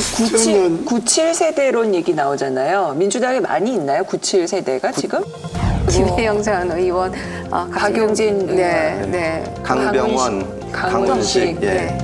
지금 97, 97세대론 얘기 나오잖아요. 민주당에 많이 있나요? 97세대가 지금? 김혜영전 의원, 아, 박용진 네, 의원. 네. 강훈식, 강병원, 강훈식, 예. 네.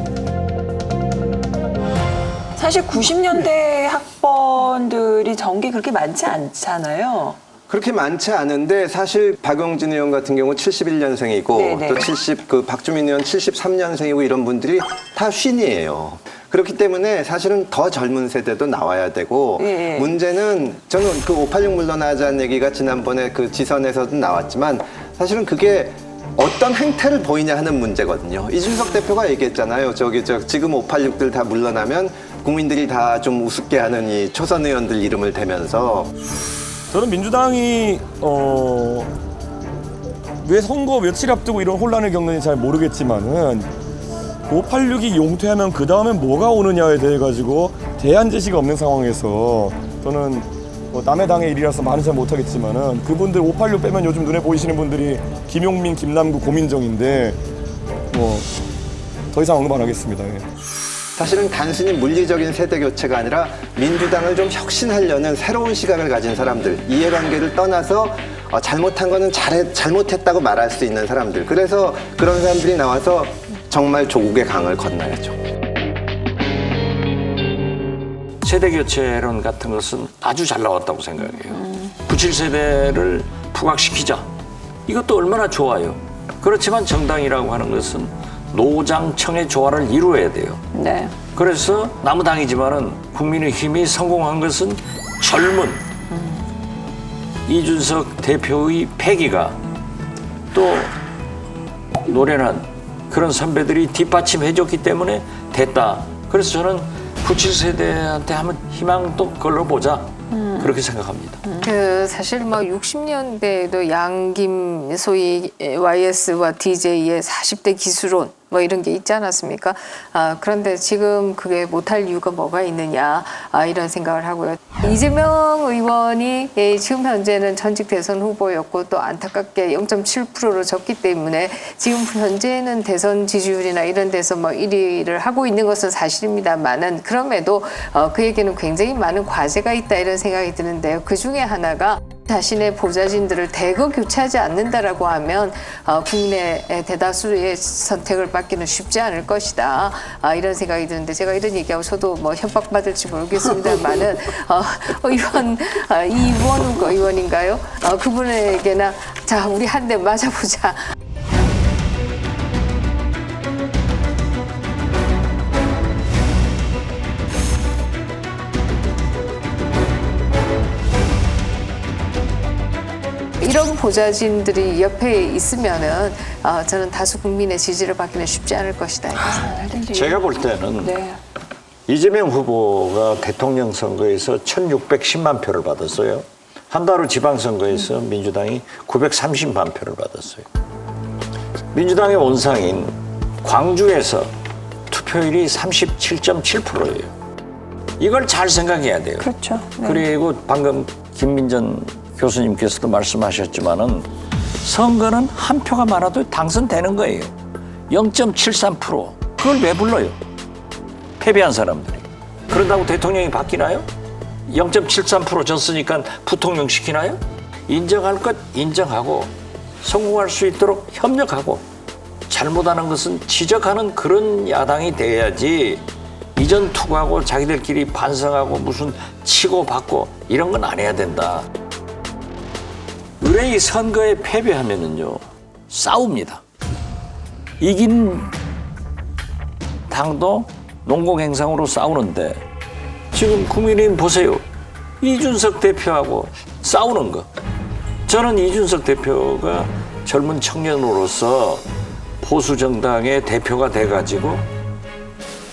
사실 90년대 학번들이 전개 그렇게 많지 않잖아요. 그렇게 많지 않은데 사실 박용진 의원 같은 경우 71년생이고 네네. 또 70, 그 박주민 의원 73년생이고 이런 분들이 다 쉰이에요. 그렇기 때문에 사실은 더 젊은 세대도 나와야 되고 예, 예. 문제는 저는 그 586 물러나자는 얘기가 지난번에 그 지선에서도 나왔지만 사실은 그게 어떤 행태를 보이냐 하는 문제거든요. 이준석 대표가 얘기했잖아요. 저기 저 지금 586들 다 물러나면 국민들이 다 좀 우습게 하는 이 초선 의원들 이름을 대면서 저는 민주당이 어, 왜 선거 며칠 앞두고 이런 혼란을 겪는지 잘 모르겠지만은 586이 용퇴하면 그 다음에 뭐가 오느냐에 대해 가지고 대안 제시가 없는 상황에서 저는 뭐 남의 당의 일이라서 말은 잘 못하겠지만은 그분들 586 빼면 요즘 눈에 보이시는 분들이 김용민, 김남구, 고민정인데 뭐 더 이상 언급 안 하겠습니다. 예. 사실은 단순히 물리적인 세대 교체가 아니라 민주당을 좀 혁신하려는 새로운 시각을 가진 사람들, 이해관계를 떠나서 어, 잘못한 거는 잘해, 잘못했다고 말할 수 있는 사람들. 그래서 그런 사람들이 나와서 정말 조국의 강을 건너야죠. 세대 교체론 같은 것은 아주 잘 나왔다고 생각해요. 97세대를 부각시키자. 이것도 얼마나 좋아요. 그렇지만 정당이라고 하는 것은 노장청의 조화를 이루어야 돼요. 네. 그래서 나무당이지만은 국민의힘이 성공한 것은 젊은 이준석 대표의 패기가 또 노련한 그런 선배들이 뒷받침해줬기 때문에 됐다. 그래서 저는 97세대한테 한번 희망도 걸러보자. 그렇게 생각합니다. 그 사실 뭐 60년대에도 양김 소위 YS와 DJ의 40대 기술론 뭐 이런 게 있지 않았습니까? 아, 그런데 지금 그게 못할 이유가 뭐가 있느냐 아, 이런 생각을 하고요. 이재명 의원이 예, 지금 현재는 전직 대선 후보였고 또 안타깝게 0.7%로 졌기 때문에 지금 현재는 대선 지지율이나 이런 데서 뭐 1위를 하고 있는 것은 사실입니다만은 그럼에도 어, 그에게는 굉장히 많은 과제가 있다 이런 생각이 드는데요. 그 중에 하나가 자신의 보좌진들을 대거 교체하지 않는다라고 하면 어, 국민의 대다수의 선택을 받기는 쉽지 않을 것이다 아, 이런 생각이 드는데 제가 이런 얘기하고 저도 뭐 협박받을지 모르겠습니다만은 어, 어, 이원우 의원인가요? 어, 그분에게나 자 우리 한 대 맞아보자 보좌진들이 옆에 있으면은 어, 저는 다수 국민의 지지를 받기는 쉽지 않을 것이다. 이런 생각이 제가 볼 때는 네. 이재명 후보가 대통령 선거에서 1,610만 표를 받았어요. 한다로 지방선거에서 민주당이 930만 표를 받았어요. 민주당의 원상인 광주에서 투표율이 37.7%예요. 이걸 잘 생각해야 돼요. 그렇죠. 네. 그리고 방금 김민전 교수님께서도 말씀하셨지만은 선거는 한 표가 많아도 당선되는 거예요. 0.73% 그걸 왜 불러요? 패배한 사람들이. 그런다고 대통령이 바뀌나요? 0.73% 졌으니까 부통령 시키나요? 인정할 것 인정하고 성공할 수 있도록 협력하고 잘못하는 것은 지적하는 그런 야당이 돼야지 이전 투구하고 자기들끼리 반성하고 무슨 치고 받고 이런 건 안 해야 된다. 의뢰이 선거에 패배하면은요 싸웁니다. 이긴 당도 농공행상으로 싸우는데 지금 국민의힘 보세요. 이준석 대표하고 싸우는 거. 저는 이준석 대표가 젊은 청년으로서 보수 정당의 대표가 돼가지고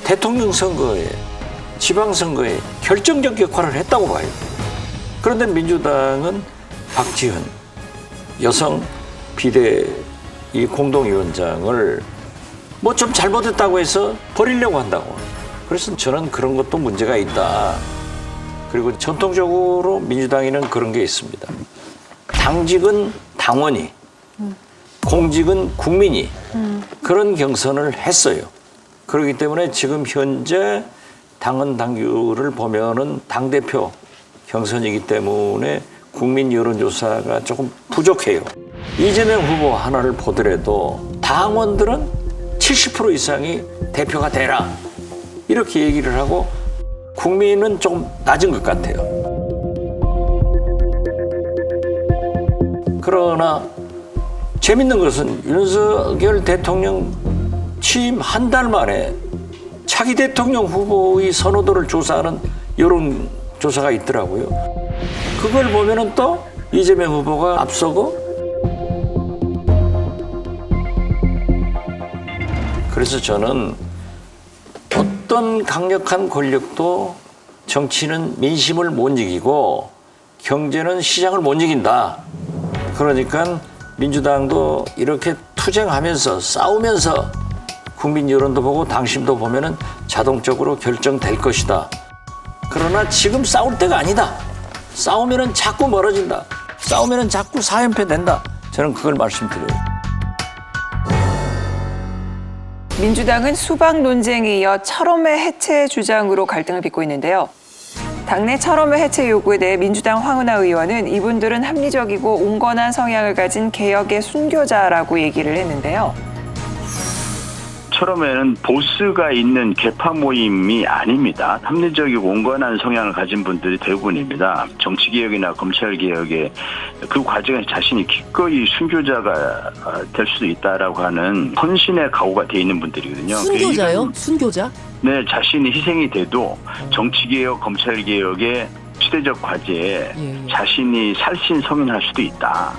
대통령 선거에 지방 선거에 결정적 역할을 했다고 봐요. 그런데 민주당은 박지현 여성 비대 이 공동위원장을 뭐 좀 잘못했다고 해서 버리려고 한다고. 그래서 저는 그런 것도 문제가 있다. 그리고 전통적으로 민주당에는 그런 게 있습니다. 당직은 당원이, 공직은 국민이 그런 경선을 했어요. 그렇기 때문에 지금 현재 당헌 당규를 보면은 당 대표 경선이기 때문에 국민 여론조사가 조금 부족해요. 이재명 후보 하나를 보더라도 당원들은 70% 이상이 대표가 되라 이렇게 얘기를 하고 국민은 조금 낮은 것 같아요. 그러나 재밌는 것은 윤석열 대통령 취임 한 달 만에 차기 대통령 후보의 선호도를 조사하는 여론 조사가 있더라고요. 그걸 보면은 또 이재명 후보가 앞서고 그래서 저는 어떤 강력한 권력도 정치는 민심을 못 이기고 경제는 시장을 못 이긴다. 그러니까 민주당도 이렇게 투쟁하면서 싸우면서 국민 여론도 보고 당심도 보면은 자동적으로 결정될 것이다. 그러나 지금 싸울 때가 아니다. 싸우면은 자꾸 멀어진다. 싸우면은 자꾸 사연패 된다. 저는 그걸 말씀드려요. 민주당은 수박 논쟁에 이어 철험회 해체 주장으로 갈등을 빚고 있는데요. 당내 철험회 해체 요구에 대해 민주당 황운하 의원은 이분들은 합리적이고 온건한 성향을 가진 개혁의 순교자라고 얘기를 했는데요. 처럼에는 보스가 있는 개파 모임이 아닙니다. 합리적이고 온건한 성향을 가진 분들이 대부분입니다. 정치개혁이나 검찰개혁의 그 과정에 자신이 기꺼이 순교자가 어, 될 수도 있다라고 하는 헌신의 각오가 돼 있는 분들이거든요. 순교자요? 순교자? 네, 자신이 희생이 돼도 정치개혁, 검찰개혁의 시대적 과제에 예, 예. 자신이 살신 성인할 수도 있다.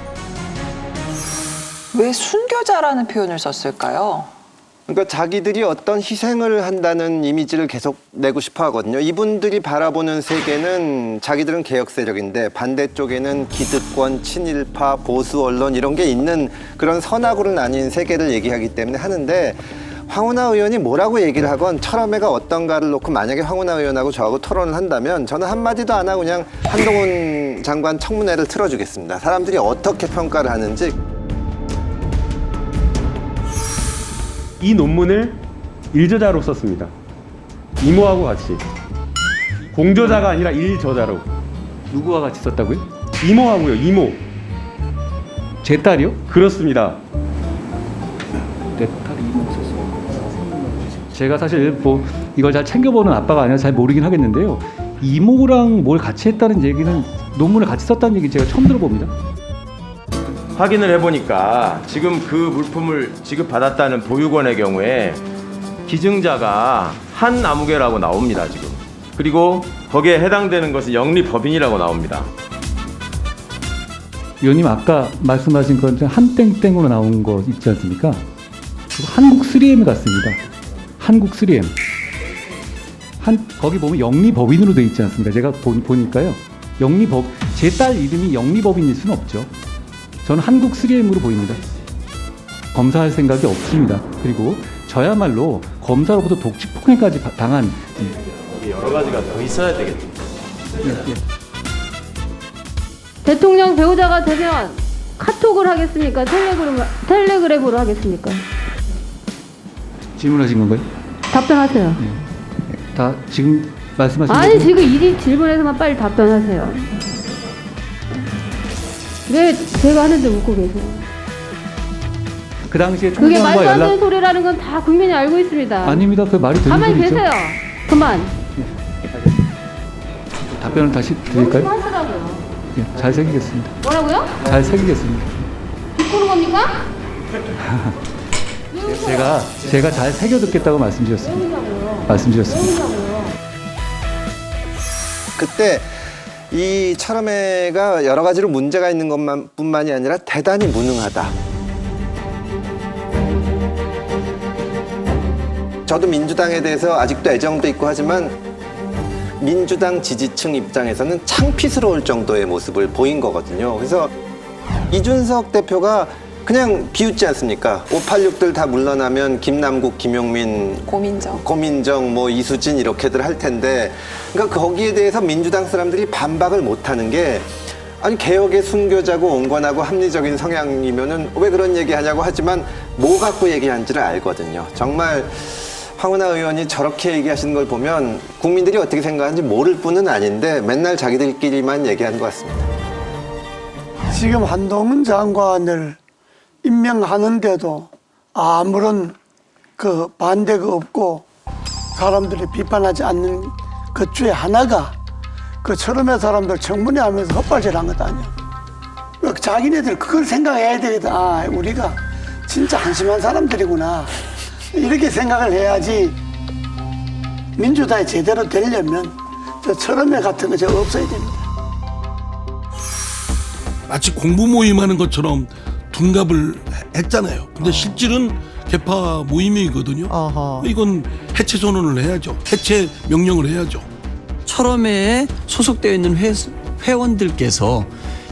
왜 순교자라는 표현을 썼을까요? 그러니까 자기들이 어떤 희생을 한다는 이미지를 계속 내고 싶어 하거든요. 이분들이 바라보는 세계는 자기들은 개혁 세력인데 반대쪽에는 기득권, 친일파, 보수 언론 이런 게 있는 그런 선악으로 나뉜 세계를 얘기하기 때문에 하는데 황운하 의원이 뭐라고 얘기를 하건 철험회가 어떤가를 놓고 만약에 황운하 의원하고 저하고 토론을 한다면 저는 한마디도 안 하고 그냥 한동훈 장관 청문회를 틀어주겠습니다. 사람들이 어떻게 평가를 하는지 이 논문을 일저자로 썼습니다. 이모하고 같이. 공저자가 아니라 일저자로. 누구와 같이 썼다고요? 이모하고요, 이모. 제 딸이요? 그렇습니다. 내 딸이 이모 썼어요. 제가 사실 뭐 이걸 잘 챙겨보는 아빠가 아니라 잘 모르긴 하겠는데요. 이모랑 뭘 같이 했다는 얘기는 논문을 같이 썼다는 얘기 제가 처음 들어봅니다. 확인을 해보니까 지금 그 물품을 지급받았다는 보육원의 경우에 기증자가 한 아무개라고 나옵니다 지금 그리고 거기에 해당되는 것은 영리법인이라고 나옵니다 위원님 아까 말씀하신 건 한땡땡으로 나온 거 있지 않습니까? 한국 3M 같습니다. 한국 3M. 한 거기 보면 영리법인으로 돼 있지 않습니까? 제가 보, 보니까요. 영리법 제 딸 이름이 영리법인일 수는 없죠. 저는 한국 3M으로 보입니다. 검사할 생각이 없습니다. 그리고 저야말로 검사로부터 독직 폭행까지 바- 당한 여러 가지가 더 있어야 되겠죠 대통령 배우자가 되면 카톡을 하겠습니까? 텔레그램, 텔레그램으로 하겠습니까? 질문하신 건가요? 답변하세요. 다 지금 말씀하신 아니? 지금 이 질문에서만 빨리 답변하세요. 왜 제가 하는데 웃고 계세요? 그 당시에 그게 총장과 말도 안 연락 되는 소리라는 건 다 국민이 알고 있습니다. 아닙니다. 그 말이 되는 가만히 소리죠. 계세요. 그만. 답변을 다시 드릴까요? 하시라고요. 예, 잘 새기겠습니다. 뭐라고요? 잘 새기겠습니다. 비꼬는 겁니까? 제가 제가 잘 새겨 듣겠다고 말씀드렸습니다. 말씀드렸습니다. 그때 이 철험회가 여러 가지로 문제가 있는 것만 뿐만이 아니라 대단히 무능하다. 저도 민주당에 대해서 아직도 애정도 있고 하지만 민주당 지지층 입장에서는 창피스러울 정도의 모습을 보인 거거든요. 그래서 이준석 대표가 그냥 비웃지 않습니까? 586들 다 물러나면 김남국, 김용민, 고민정. 고민정, 뭐 이수진 이렇게들 할 텐데, 그러니까 거기에 대해서 민주당 사람들이 반박을 못 하는 게 아니 개혁의 순교자고 온건하고 합리적인 성향이면은 왜 그런 얘기하냐고 하지만 뭐 갖고 얘기한지를 알거든요. 정말 황운하 의원이 저렇게 얘기하시는 걸 보면 국민들이 어떻게 생각하는지 모를 뿐은 아닌데 맨날 자기들끼리만 얘기하는 것 같습니다. 지금 한동훈 장관을 임명하는데도 아무런 그 반대가 없고 사람들이 비판하지 않는 것 중에 하나가 그 처럼의 사람들 청문회 하면서 헛발질한 것 아니야. 그 자기네들 그걸 생각해야 되겠다. 아, 우리가 진짜 한심한 사람들이구나. 이렇게 생각을 해야지 민주당이 제대로 되려면 저 처럼회 같은 거 저 없어야 됩니다. 마치 공부 모임하는 것처럼 둔갑을 했잖아요. 근데 실질은 개파 모임이거든요. 이건 해체 선언을 해야죠. 해체 명령을 해야죠. 철험회에 소속되어 있는 회, 회원들께서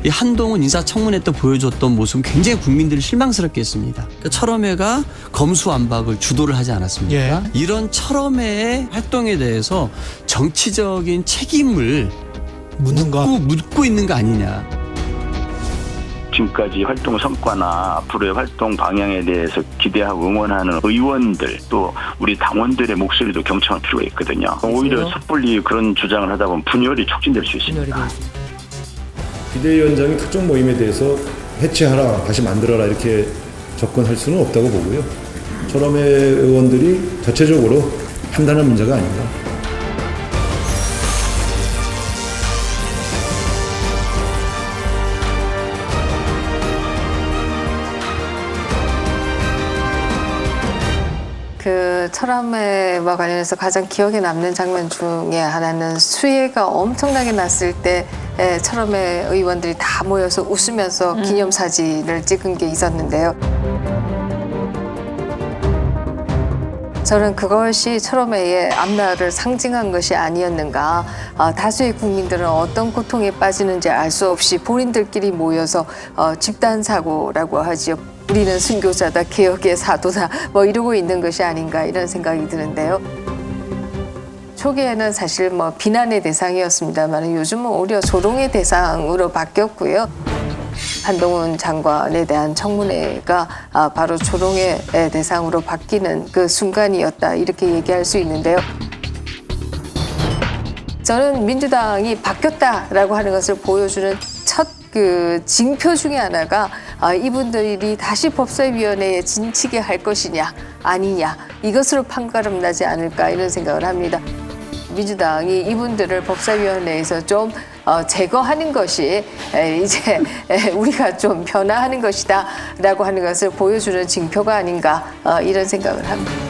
이 한동훈 인사청문회 때 보여줬던 모습은 굉장히 국민들이 실망스럽게 했습니다. 그러니까 철험회가 검수완박을 주도를 하지 않았습니까? 이런 철험회의 활동에 대해서 정치적인 책임을 묻고, 묻고 있는 거 아니냐. 지금까지 활동 성과나 앞으로의 활동 방향에 대해서 기대하고 응원하는 의원들 또 우리 당원들의 목소리도 경청할 필요가 있거든요. 오히려 섣불리 그런 주장을 하다 보면 분열이 촉진될 수 있습니다. 비대위원장이 특정 모임에 대해서 해체하라, 다시 만들어라 이렇게 접근할 수는 없다고 보고요. 철험회 의원들이 자체적으로 판단할 문제가 아닌가. 그 철암회와 관련해서 가장 기억에 남는 장면 중에 하나는 수해가 엄청나게 났을 때 에, 철암회 의원들이 다 모여서 웃으면서 기념사진을 찍은 게 있었는데요. 저는 그것이 철험회의 앞날을 상징한 것이 아니었는가. 아, 다수의 국민들은 어떤 고통에 빠지는지 알 수 없이 본인들끼리 모여서 어, 집단 사고라고 하지요. 우리는 순교자다, 개혁의 사도다, 뭐 이러고 있는 것이 아닌가 이런 생각이 드는데요. 초기에는 사실 뭐 비난의 대상이었습니다만 요즘은 오히려 조롱의 대상으로 바뀌었고요. 한동훈 장관에 대한 청문회가 아, 바로 조롱의 대상으로 바뀌는 그 순간이었다 이렇게 얘기할 수 있는데요. 저는 민주당이 바뀌었다라고 하는 것을 보여주는 첫 그 징표 중에 하나가 아, 이분들이 다시 법사위원회에 진치게 할 것이냐 아니냐 이것으로 판가름 나지 않을까 이런 생각을 합니다. 민주당이 이분들을 법사위원회에서 좀 어, 제거하는 것이 에, 이제 에, 우리가 좀 변화하는 것이다라고 하는 것을 보여주는 징표가 아닌가 어, 이런 생각을 합니다.